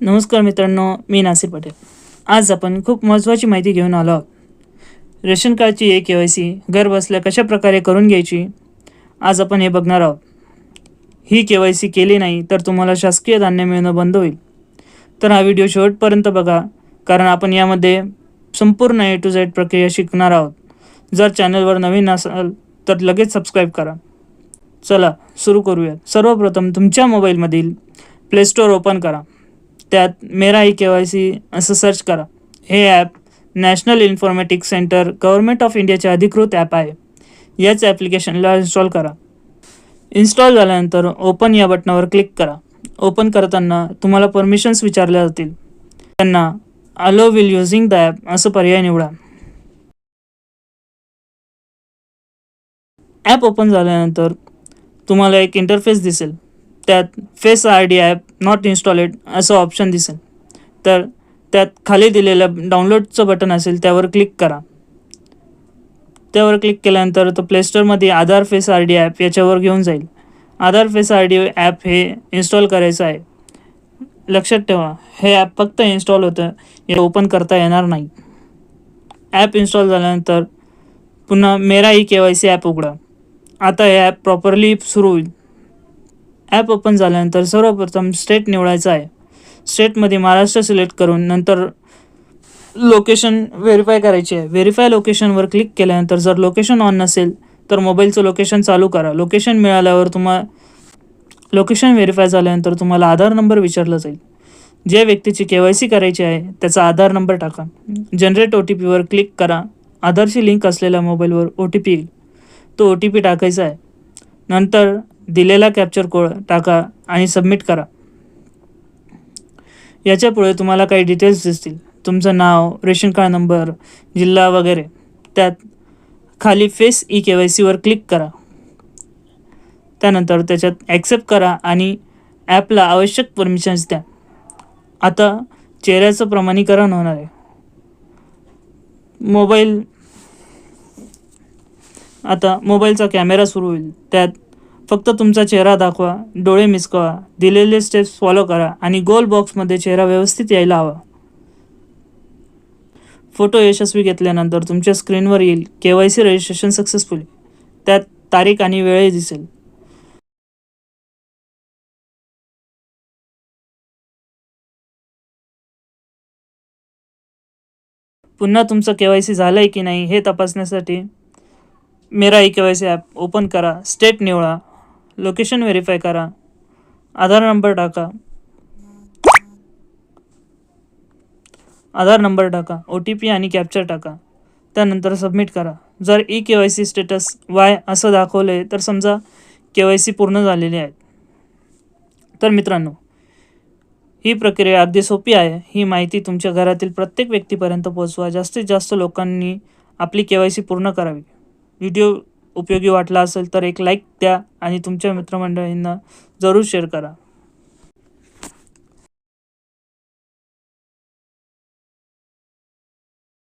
नमस्कार मित्रांनो मी नासिर पटेल. आज आपण खूप महत्त्वाची माहिती घेऊन आलो आहोत. रेशन कार्डची ए के वाय सी घर बसल्या कशा प्रकारे करून घ्यायची आज आपण हे बघणार आहोत. ही के वाय सी केली नाही तर तुम्हाला शासकीय धान्य मिळणं बंद होईल. तर हा व्हिडिओ शेवटपर्यंत बघा कारण आपण यामध्ये संपूर्ण ए टू झेड प्रक्रिया शिकणार आहोत. जर चॅनलवर नवीन असाल तर लगेच सबस्क्राईब करा. चला सुरू करूया सर्वप्रथम तुमच्या मोबाईलमधील प्ले स्टोअर ओपन करा. त्यात मेरा ई के वाय सी असं सर्च करा. हे app National Informatics Centre Government of इंडियाचे अधिकृत ॲप आहे. याच ॲप्लिकेशनला इन्स्टॉल करा. इन्स्टॉल झाल्यानंतर ओपन या बटनावर क्लिक करा. ओपन करताना तुम्हाला परमिशन्स विचारल्या जातील. त्यांना allow while using the app असं पर्याय निवडा. ॲप ओपन झाल्यानंतर तुम्हाला एक इंटरफेस दिसेल. त्यात face R D app not installed असं ऑप्शन दिसेल. तर त्यात खाली दिलेलं डाउनलोडचं बटन असेल त्यावर क्लिक करा. त्यावर क्लिक केल्यानंतर तो प्लेस्टोरमध्ये Aadhaar face R D app याच्यावर घेऊन जाईल. Aadhaar face R D app हे इन्स्टॉल करायचं आहे. लक्षात ठेवा हे ॲप फक्त इन्स्टॉल होतं हे ओपन करता येणार नाही. ॲप इन्स्टॉल झाल्यानंतर पुन्हा Mera E K Y C app उघडा. आता हे ॲप प्रॉपरली सुरू होईल. ॲप ओपन झाल्यानंतर सर्वप्रथम स्टेट निवडायचं आहे. स्टेटमध्ये महाराष्ट्र सिलेक्ट करून नंतर लोकेशन व्हेरीफाय करायची आहे. व्हेरीफाय लोकेशनवर क्लिक केल्यानंतर जर लोकेशन ऑन नसेल तर मोबाईलचं लोकेशन चालू करा. लोकेशन मिळाल्यावर तुम्हा लोकेशन व्हेरीफाय झाल्यानंतर तुम्हाला आधार नंबर विचारला जाईल. ज्या व्यक्तीची के वाय सी करायची आहे त्याचा आधार नंबर टाका. जनरेट ओ टी पीवर क्लिक करा. आधारशी लिंक असलेल्या मोबाईलवर ओ टी पी येईल. तो ओ टी पी टाकायचा आहे. नंतर दिलेला कॅप्चर कोड टाका आणि सबमिट करा. याच्यापुढे तुम्हाला काही डिटेल्स दिसतील. तुमचं नाव रेशन कार्ड नंबर जिल्हा वगैरे. त्यात खाली फेस ई के वाय सीवर क्लिक करा. त्यानंतर त्याच्यात ॲक्सेप्ट करा आणि ॲपला आवश्यक परमिशन्स द्या. आता चेहऱ्याचं प्रमाणीकरण होणार आहे. मोबाईल आता मोबाईलचा कॅमेरा सुरू होईल. त्यात फक्त तुमचा चेहरा दाखवा डोळे मिसकवा दिलेले स्टेप्स फॉलो करा आणि गोल बॉक्समध्ये चेहरा व्यवस्थित यायला हवा. फोटो यशस्वी घेतल्यानंतर तुमच्या स्क्रीनवर येईल K Y C registration successfully त्यात तारीख आणि वेळही दिसेल. पुन्हा तुमचं के वाय सी झालं आहे की नाही हे तपासण्यासाठी Mera E K Y C app open करा स्टेट निवडा लोकेशन व्हेरीफाय करा. आधार नंबर टाका. आधार नंबर टाका. ओ टी पी आणि कॅप्चर टाका. त्यानंतर सबमिट करा. जर E K Y C status Y असं दाखवले तर समजा के वाय सी पूर्ण झालेली आहेत. तर मित्रांनो ही प्रक्रिया अगदी सोपी आहे. ही माहिती तुमच्या घरातील प्रत्येक व्यक्तीपर्यंत पोहोचवा. जास्तीत जास्त लोकांनी आपली के वाय सी पूर्ण करावी. व्हिडिओ उपयोगी वाटला असेल तर एक लाईक द्या आणि तुमच्या मित्रमंडळींना जरूर शेअर करा.